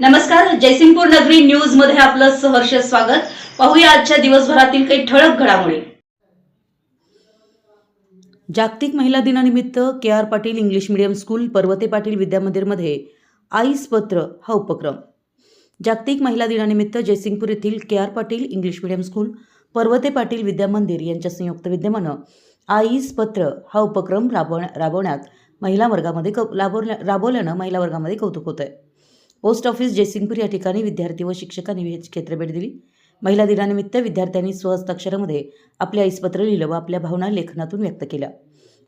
नमस्कार जयसिंगपूर नगरी न्यूजमध्ये आपलं सहर्ष स्वागत. पाहूया आजच्या दिवसभरातील काही ठळक घडामोडी. जागतिक महिला दिनानिमित्त K R Patil English medium school Parvate Patil विद्यामंदिरमध्ये ice पत्र हा उपक्रम. जागतिक महिला दिनानिमित्त जयसिंगपूर येथील K R Patil English medium school Parvate Patil विद्यामंदिर यांच्या संयुक्त विद्यमानं आईस पत्र हा उपक्रम राबव राबवण्यात महिला वर्गामध्ये क राबवल्या राबवल्यानं महिला वर्गामध्ये कौतुक होत आहे पोस्ट ऑफिस जयसिंगपूर या ठिकाणी विद्यार्थी व शिक्षकांनी क्षेत्रभेट दिली. महिला दिनानिमित्त विद्यार्थ्यांनी स्वहस्ताक्षरामध्ये आपले आईसपत्र लिहिलं व आपल्या भावना लेखनातून व्यक्त केल्या.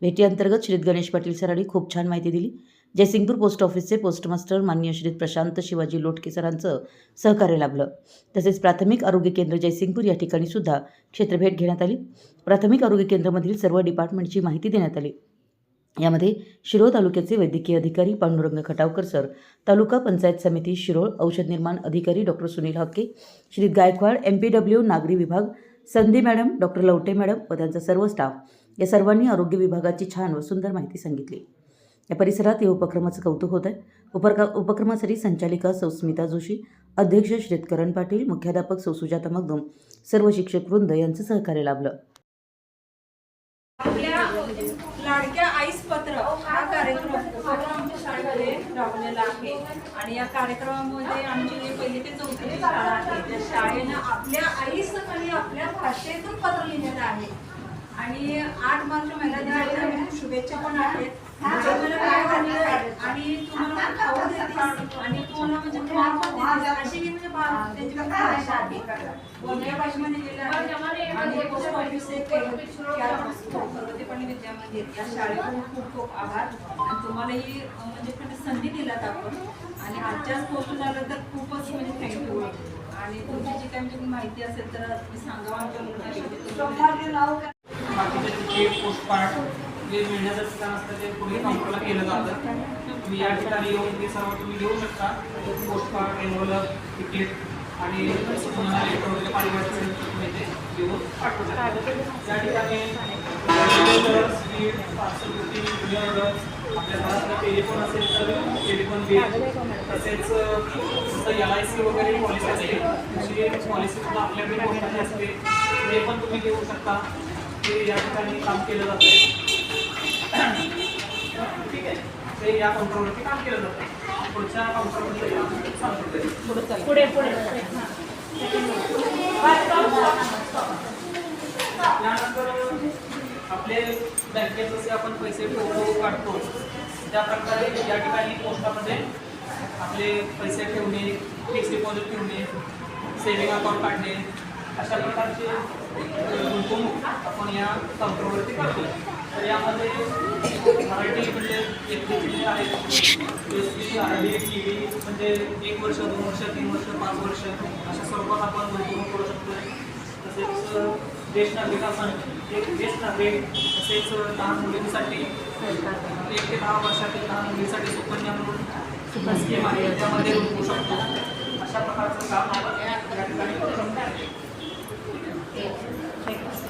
भेटीअंतर्गत श्रीत गणेश पाटील सरांनी खूप छान माहिती दिली. जयसिंगपूर पोस्ट ऑफिसचे पोस्टमास्टर माननीय श्रीत प्रशांत शिवाजी लोटके सरांचं सहकार्य लाभलं. तसेच प्राथमिक आरोग्य केंद्र जयसिंगपूर या ठिकाणी सुद्धा क्षेत्रभेट घेण्यात आली. प्राथमिक आरोग्य केंद्रामधील सर्व डिपार्टमेंटची माहिती देण्यात आली. यामध्ये शिरोळ तालुक्याचे वैद्यकीय अधिकारी पांडुरंग खटावकर सर तालुका पंचायत समिती शिरोळ औषध निर्माण अधिकारी doctor Sunil Hakke Shri Gaikwad M P W नागरी विभाग संधी मॅडम डॉक्टर लवटे मॅडम व त्यांचा सर्व स्टाफ या सर्वांनी आरोग्य विभागाची छान व सुंदर माहिती सांगितली. या परिसरात या उपक्रमाचं कौतुक होत आहे उपक्र उपक्रमासाठी संचालिका सौस्मिता जोशी अध्यक्ष श्रीतकरण पाटील मुख्याध्यापक सौसुजाता मगदम सर्व शिक्षक वृंद यांचं सहकार्य लाभलं. लाडक्या आईस पत्र हा कार्यक्रम आमच्या शाळेमध्ये राबवलेला आहे. आणि या कार्यक्रमामध्ये आमची जी पहिली ते चौथीची शाळा आहे त्या शाळेनं आपल्या आईस आणि आपल्या भाषेतून पत्र लिहिलेलं आहे. आणि आठ मार्च महिला दिनाच्या शुभेच्छा पण आहेत. काय आणि तुम्हाला खाऊ आणि तुम्हाला म्हणजे अशी या खूप खूप आभार आणि तुम्हालाही म्हणजे संधी दिलात आपण आणि आजच्याच पोस्ट झालं तर खूपच म्हणजे थँक्यू आणि तुमची जी काही म्हणजे माहिती असेल तर तुम्ही सांगा आमच्या मुलांना जे पोस्ट मिळण्याचं ठिकाण असतं ते पुढे काउंटरला केलं जातं. तुम्ही या ठिकाणी येऊन ते सर्व तुम्ही घेऊ शकता. पोस्ट पार्ट एनवलप तिकीट आणि तुम्हाला लेटर असेल तुम्ही ते घेऊन पाठवू शकता. या ठिकाणी ऑर्डर, स्वीट, पार्सल आपल्या घरातलं टेलिफोन असेल तर टेलिफोन बिल तसेच एल आय सी वगैरे पॉलिसी असते तशी पॉलिसी सुद्धा आपल्याकडे कोणती असते ते पण तुम्ही घेऊ शकता. ते या ठिकाणी काम केलं जातं ठीक आहे ते या काउंटरवरती काम केलं जातं पुढच्या काउंटरवरती पुढे पुढे त्यानंतर आपले बँकेत जसे आपण पैसे ठेवतो काढतो त्या प्रकारे या ठिकाणी पोस्टामध्ये आपले पैसे ठेवणे फिक्स डिपॉझिट ठेवणे सेविंग अकाउंट काढणे अशा प्रकारचे गुंतवणूक आपण या काउंटरवरती करतो तर यामध्ये मराठी म्हणजे एक आहेत आर डी टी व्ही म्हणजे एक वर्ष दोन वर्ष तीन वर्ष पाच वर्ष अशा स्वरूपात आपण गुंतवणूक करू शकतो. तसेच ज्येष्ठ नागरिकांसाठी एक ज्येष्ठ नागरिक तसेच लहान मुलींसाठी एक ते दहा वर्षातील लहान मुलीसाठी सुकन्या म्हणून स्कीम आहे. त्यामध्ये शकतो. अशा प्रकारचं काम आपण या ठिकाणी.